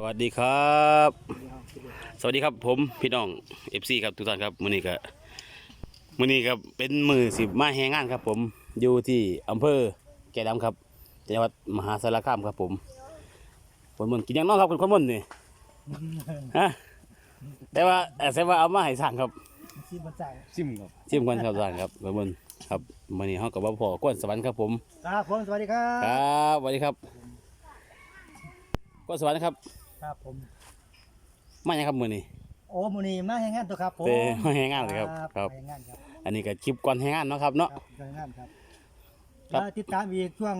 สวัสดีครับ สวัสดีครับผมพี่น้องเอฟซีครับทุกท่านครับมื้อนี้ก็มื้อนี้ก็เป็นมือสิบมาแฮงงานครับ ผมอยู่ที่อำเภอแก่ดำครับจังหวัดมหาสารคามครับ ผมคนมันกินหยังน้องครับคุณคนมันนี่ฮะแต่ว่าแต่ว่าเอามาให้สั่งครับซีบันจ่ายซิมครับชิมกันครับสั่งครับคนมันครับมื้อนี้เฮากับว่าพ่อกวนสวรรค์ครับผมครับผมสวัสดีครัคบรับสวัสดีครับกวนสวรรค์ครับ ครับผมมาหยังครับมื้อนี้โอ้มูนีมาแห่งงานตัวครับผมเต้มาแฮงงานเลยครับครับแห่งงานครับอันนี้ก็คลิปก่อนแฮงงานเนาะครับเนาะครับแห่งงานครับครับแล้วติดตามอีกช่วง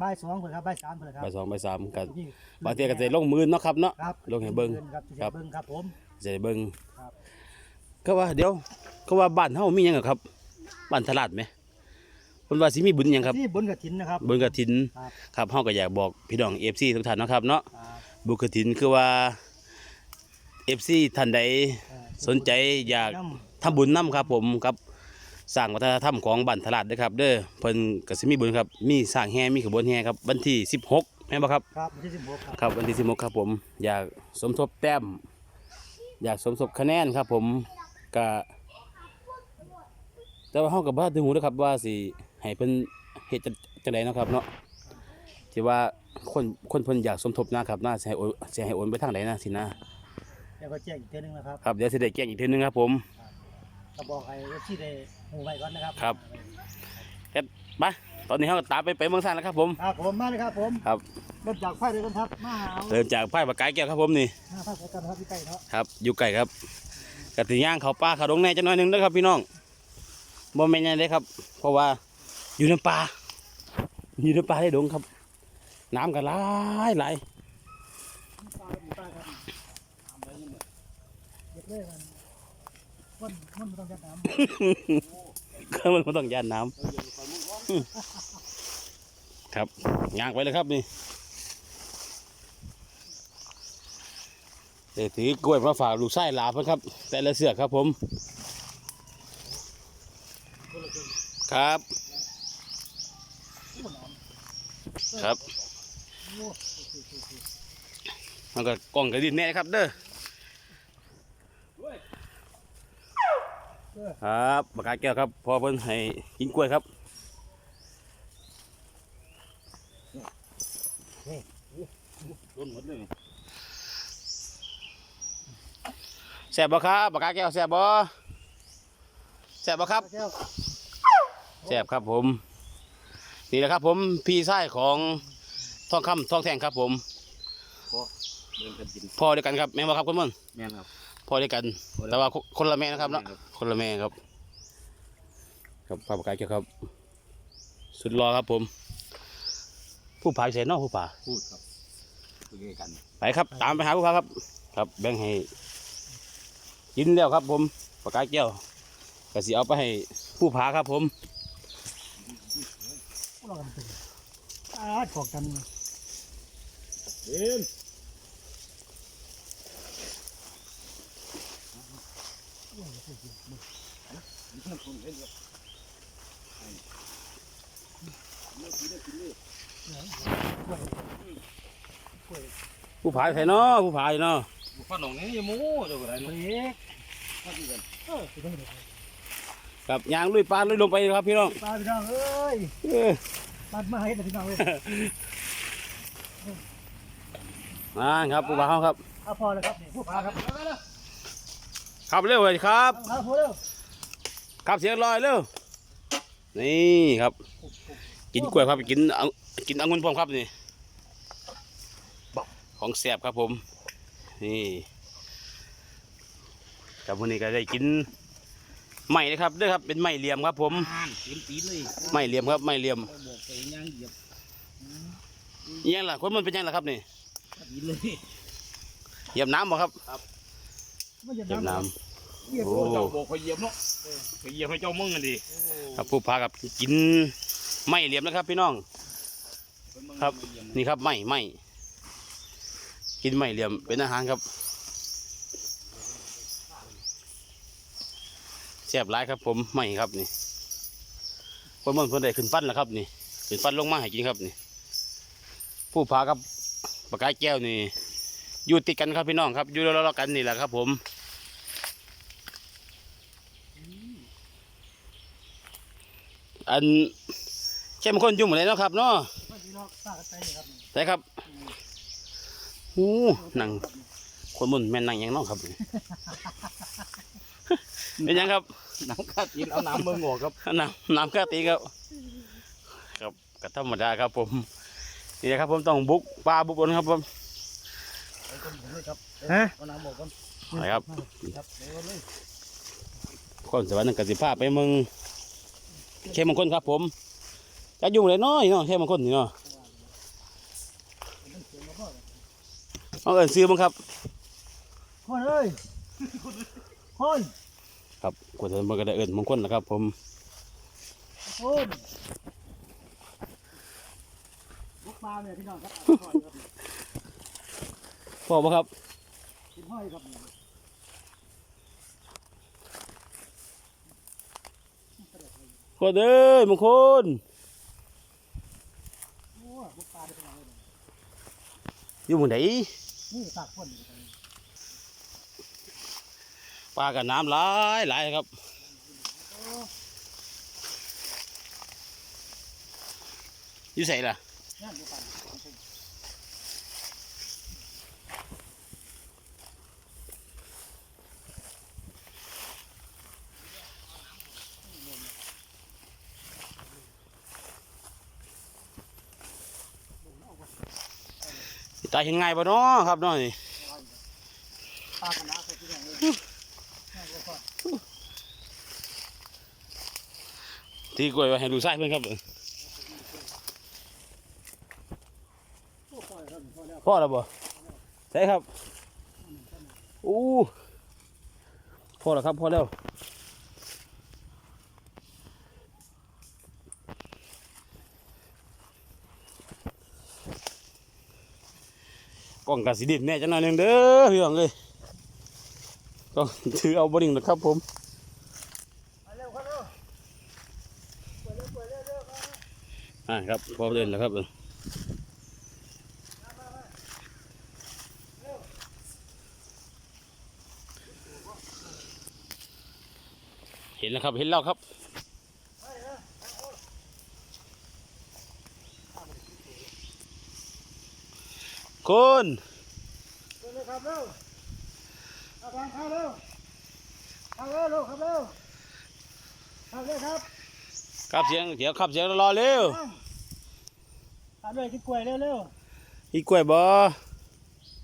บ่ายสองเพื่อนครับบ่ายสามเพื่อนครับใบสองใบสามกันนี่บางทีก็จะลงมือเนาะครับเนาะครับลงให้เบิ่งครับคครัรับบเบิ่งครับผมจะได้เบิ่งครับก็ว่าเดี๋ยวก็ว่าบ้านเฮามีหยังอะครับบ้านตลาดไหมเพิ่นว่าสิมีบุญหยังครับนี่บุญกระถินนะครับบุญกฐินครับครับเฮาก็อยากบอกพี่น้อง FC ทุกท่านเนาะครับเนาะครั บบุญกฐินคือว่า FC ท่านใดเอ่อสนใจอยากน้ทำบุญนํครับผมครับสร้างวัฒนธรรมของบ้านตลาดเด้อครับ เด้อเพิ่นก็สิมีบุญครับ มีสร้างแห่มีขบวนแห่ครับ วันที่ 16แม่นบ่ครับำครับวันที่สิบหกครับครับวันที่สิบกครับผม อยากสมทบแต้ม อยากสมทบคะแนนครับ ผมก็แต่ว่าเฮากับบ้านถึงหูนะครับว่าสิให้เพิ่นเฮ็ดจังจังไดเนาะครับเนาะที่ว่า คนคนเพิ่นอยากสมทบนะครับน่าสิให้โอนสิให้โอนไปทางใดนะสินะแล้วก็แจ้งอีกเทื่อนึงนะครับครับเดี๋ยวสิได้แจ้งอีกทีนึงครับผมก็บอกให้ที่ได้หูไว้ก่อนนะครับครับเฮ็ดไปตอนนี้เฮาก็ตามไปไปเมืองซ่านแล้วครับผมครับผมมาเลยครับผมครับเริ่มจากไฟเลยกันครับมาเอาเริ่มจากไผ่ปากกายแก้วครับผมนี่มาไฟกันครับพี่ไก่เนาะครับอยู่ไกลครับกะติย่างเขาป่าเขาดงแน่จังหน่อยหนึงเด้อครับพี่น้องบ่แม่นหยังเด้ครับ เพราะว่าอยู่ในป่าอยู่ในป่าในดงครับ น้ำก็หลายหลายปลาเป็นปลาครับเด็กเลยมันมันมันไม่ต้องจัดน้ำก็มันบ่ต้องย่านน้ำครับย่างไปเลยครับนี่เดี๋ยวถือกล้วยมาฝากลูกไส้หลาเพิ่นครับ แต่ละเสือกครับผม ครับ ครับ มันก็กล้องกระดินแน่ครับเด้อครับปากกาแก้วครับ พอเพิ่นให้กินกล้วยครับต้นหมดเลยแซ่บบ่ครับปากกาแก้วแซ่บบ่แซ่บบ่ครับแก้วแซ่บครับผม นี่แหละครับผมพี่ชายของ ทองคำทองแท่งครับ ผมเดินกันกินพ่อเดียวกันครับแม่นบ่ครับคุณมึงแม่นครับ พ่อเดียวกันแต่ว่าคนคนละแม่นะครับเนาะคนละแม่ครับ ครับปากกาแก้วครับ สุดรอครับผม ผู้ผาใส่นอกผู้ผา พูดครับคุยกันไปครับตามไปหาผู้พาครับ ครับ แบ่งให้กินแล้วครับ ผมปากกาแก้วก็สิเอาไปให้ผู้พาครับ ผมเรากันเป็นอาขอกัน เดินผู้พาใส่นอผู้พาอยู่เนาะบุฟฟ่าหนองนี้ยังมูเดี๋ยวอะไรเฮ้เนาะยมาดูกันเออไปต้องเด็กครับยางลุยปลาลุยลงไปครับพี่น้องปลาพี่น้องเอ้ยเออปลามาให้แต่พี่น้องเลย มาครับผู้พาเขาครับเอาพอเลยครับนี่ผู้พาครับครับเร็วเลยครับเอาพอเร็วครับเสียงลอยเร็วนี่ครับ กินกล้วยครับกินองกินองุ่นพร้อมครับนี่ของแซ่บครับผม นี่ครับวันนี้ก็ได้กินไม้นะครับเด้อครับเป็นไม้เหลี่ยมครับ ผมอ่านเต็มตีนเลยไม้เหลี่ยมครับไม้เหลี่ยมเขาบอกไปย่างเหยียบอิหยังล่ะคนมันเป็นอิหยังล่ะครับนี่ ตีนเลยเหยียบน้ำบ่ครับไม่จะเหยียบน้เหยียบโอ้โอ้เจ้าบอกเขาเหยียบเนาะไปเหยียบให้เจ้ามึงกันดิำครับผู้พากับกินไม้เหลี่ยมนะครับ พี่น้อง ครับนี่ครับไม้ไม้กินไม้เหลี่ยมเป็นอาหารครับแซ่บหลายครับ ผมไม้ครับนี่เพิ่นเพิ่นเพิ่นได้ขึ้นฟันแล้วครับ นี่ขึ้นฟันลงมาให้กินครับนี่ ผู้พากับ ปากกายแก้วนี่อยู่ติดกันครับพี่น้องครับ อยู่รอบๆกันนี่แหละครับ ผมอันเข้มข้นยุ่งหมดเลยเนาะครับเนาะมันพี่น้องสร้างกันไปนี่ครับใช่ครับโอ้หนังคนมุนแม่นหนังหยังเน้องครับเป็นหยังครับน้ำกัดกินเอาน้ำเมืองออกครับน้ำน้ำกะติครับ ครับก็ธรรมดาครับผม นี่นะครับผมต้องบุกปลาบุกบนครับผมไอ้คนผมเลยครับฮะเอาน้ำออกก่อนนะครับครับเดี๋ยวเลยคนสวรรค์กสิภาพไปเมืองเข้มมงคลครับผมจะยุ่งเลยเนาะเนาะเข้มมงคลนี่เนาะเอาเอินซื้อมั้งครับคนเอ้ยคนครับกดเถินมันก็ได้เอินมงคลนะครับผมคนลูก ปลาเนี่ยพี่น้องครับห้อยครับพ่อบ่ครับกินห้อยครับคนเอ้มงคลโอ้ลูกปลาได้เป็นไงเลยอยู่หมืองไหนนี่ตากฝนอยู่ตรงนี้ปลากับน้ำหลายหลายครับ อยู่ใส่ล่ะ ย่านลูกปลาตายเห็นง่ายบ่เนาะครับเนาะนี่ปลากันนะคนที่ไหนเลยย่านลูกปลาที่กล้วยไว้ให้ดูไส้เพื่อนครับ โอ้ปล่อยครับพ อแล้วพ่อแล้วบ่ใช่ครับอู้พ่อแล้วครับพ่อแล้วกล้องกับสีดินแน่จังหน่อยนึงเด้อพี่น้องเลยก็ถือเอาบดิ่งนะครับผมมาเร็วครับเร็วเปิดเร็วเปิดเร็วครับอ่าครับพอเดินแล้วครับ นแล้วครับ เห็นแล้วครับ คุณเปิดเร็วครับเร็วเอาทางเข้าเร็วเข้าเร็วเร็วครับเร็วเข้าเร็วครับครับเสียงเดี๋ยวขับเสียงรอเร็วทำเลยกินกล้วยเร็วเร็วอีกกล้วยบ่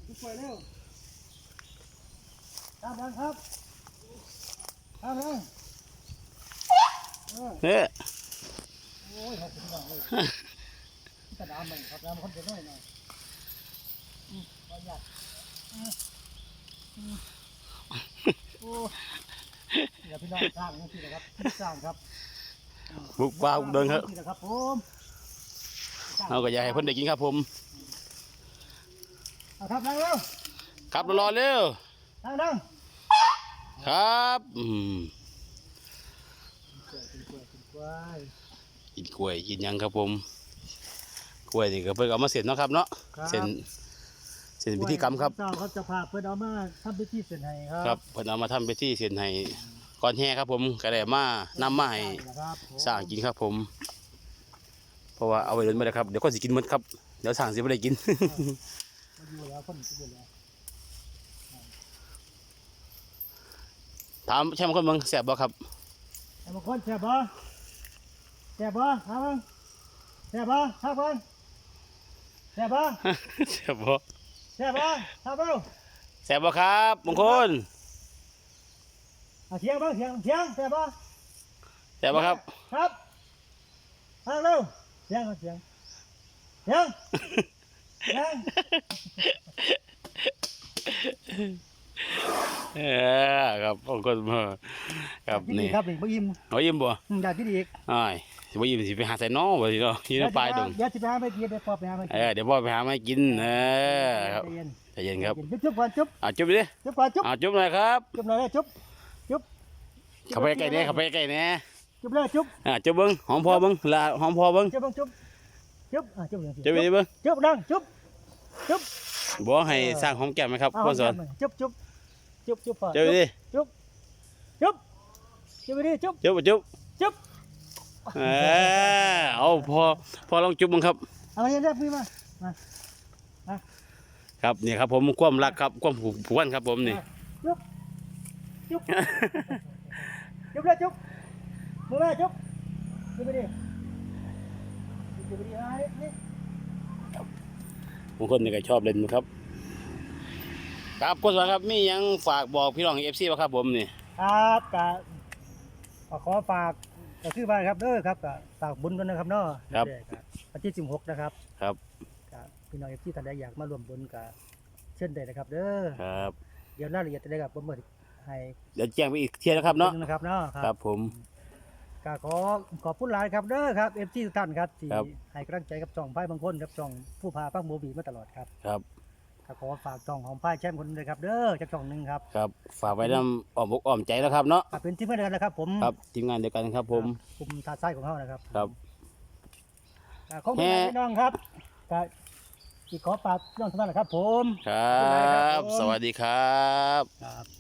กินกล้วยเร็วตามนั้นครับตามนั้น เออเฮ้ยโอ้ยขอบคุณมากเลยจะน้ำมันครับน้ำมันคนเดียวหน่อยหน่อยอืมประหยัดอืมอืมโอ้เดี๋ยวพี่น้องสร้างนี่สินะครับสร้างครับบุกป่าบุกเดินครับนี่นะครับผมเอาก็อยากให้เพิ่นได้กินครับผมเอาครับนั่งเร็วครับรอเร็วนั่งนั่งครับอืมกินกล้ วยกินกล้วยกินกล้วยกินหยังครับผม กล้วยนี่ก็เพิ่นเอามาเสร็จเนาะครับเนาะครับ เส้นเส้นพิธีกรรมครับ เจ้าเขาจะพาเพื่อนเอามาทำพิธีเสร็จให้ครับครับเพิ่นเอามาทำพิธีเส้นให้ก่อนแห่ครับผมก็ได้มานํมาให้นะครับผมสร้างกินครับผม เพราะว่าเอาไว้เดินไม่ได้ครับเดี๋ยวคนสิกินหมดครับเดี๋ยวสร้างสิบ่ได้กิน มาอยู่แล้วคนอยู่แล้วถามแช่มคนเมืองแซ่บบ่ครับไอ้บางคนแซ่บบ่ แซ่บบ่ถามเบิ่งแซ่บบ่ถามเบิ่งแซ่บบ่แซ่บบ่แซ่บบ่ถามเบิ่งแซ่บบ่ครับมงคลอะเถียงเบิ่งเถียงเถียงแซ่บบ่แซ่บบ่ครับ ครับถามเร็วเถียงเถียงเถียงเถียงเออครับมงคลมาครับนี่ครับนี่บ่อิ่มเอายิ้มบ่อืมอยากกินอีกอ้าย สิบ่ยิ้มสิไปหาใส่น้องบ่สิเนาะอยู่ในปลายดงเดี๋ยวสิไปหาไปกินเดี๋ยวพอไปหาไปกิเออเดี๋ยวพ่อไปหามากินเออครับใจเย็นใจเย็นครับจุ๊บจุ๊บก่อนจุ๊บอ่าจุ๊บดิจุ๊บก่อนจุ๊บอ่าจุ๊บหน่อยครับจุ๊บหน่อยเลยจุ๊บจุ๊บเข้าไปใกล้ๆแน่เข้าไปใกล้ๆแน่จุ๊บเลยจุ๊บอ่าจุ๊บเบิ่งหอมพอเบิ่งละหอมพอเบิ่งจุ๊บเบิ่งจุ๊บจุ๊บอะจุ๊บเลยจุ๊บดิเบิ่งจุ๊บดังจุ๊บจุ๊บบอกให้สร้างหอมแก้มไหมครับเอาพ่อสอนจุ๊บจุ๊บจุ๊บจุ๊บพ่อเจ้าดิจุ๊บจุ๊บจุ๊บไปดิจุ๊บจุ๊บจุ๊บจุ๊บ เออเอาพอพอลองจุ๊บมั้งครับ เอามาเรียกพี่มาครับนี่ครับ ผมความรักครับความผูกพันครับ ผมนี่จุ๊บจุ๊บจุ๊บเลยจุ๊บมือแม่จุ๊บจุ๊บไปดิจุ๊บไปดิอะนี่นี่บางคนนี่ก็ชอบเล่นนะครับ ครับพ่อสอนครับมีหยังฝากบอกพี่น้องเอฟซีว่าครับ ผมนี่ครับกะขอฝาก ก็คือว่าครับเด้อครับกะฝากบุญกันนะครับเนาะครับ เด้อกะวันที่16นะครับครับกะพี่น้องที่ท่านใดอยากมาร่วมบุญกะเช่นใดนะครับเด้อครับเดี๋ยวรายละเอียดจะได้กับผมเมื่อให้เดี๋ยวแจ้งไปอีกเที่ยนะครับเนาะนะครับเนาะครับผมกะขอขอบคุณหลายครับเด้อครับเอฟซีทุกท่านครับที่ครับ ให้กำลังใจกับช่องไพ่บางคนครับช่องผู้พาปังโมบีมาตลอดครับ ครับ ก็ขอฝากช่องของไพ่แชมป์คนหนึงเลยครับเด้อจากช่องหนึ่งครับครับ ฝากไว้น้ำอ้อมอกอ้อมใจแล้วครับเนาะอะเป็นที่เพื่อนกันนะครับ ผมครับทีมงานเดียวกันครับผมกลุ่มทาไส้ของเขานะครับครับ อะขอบคุณพี่น้องครับก็ที่ขอฝากพี่น้องทุกท่านนะครับ ผม ครับ สวัสดีครับ ครับ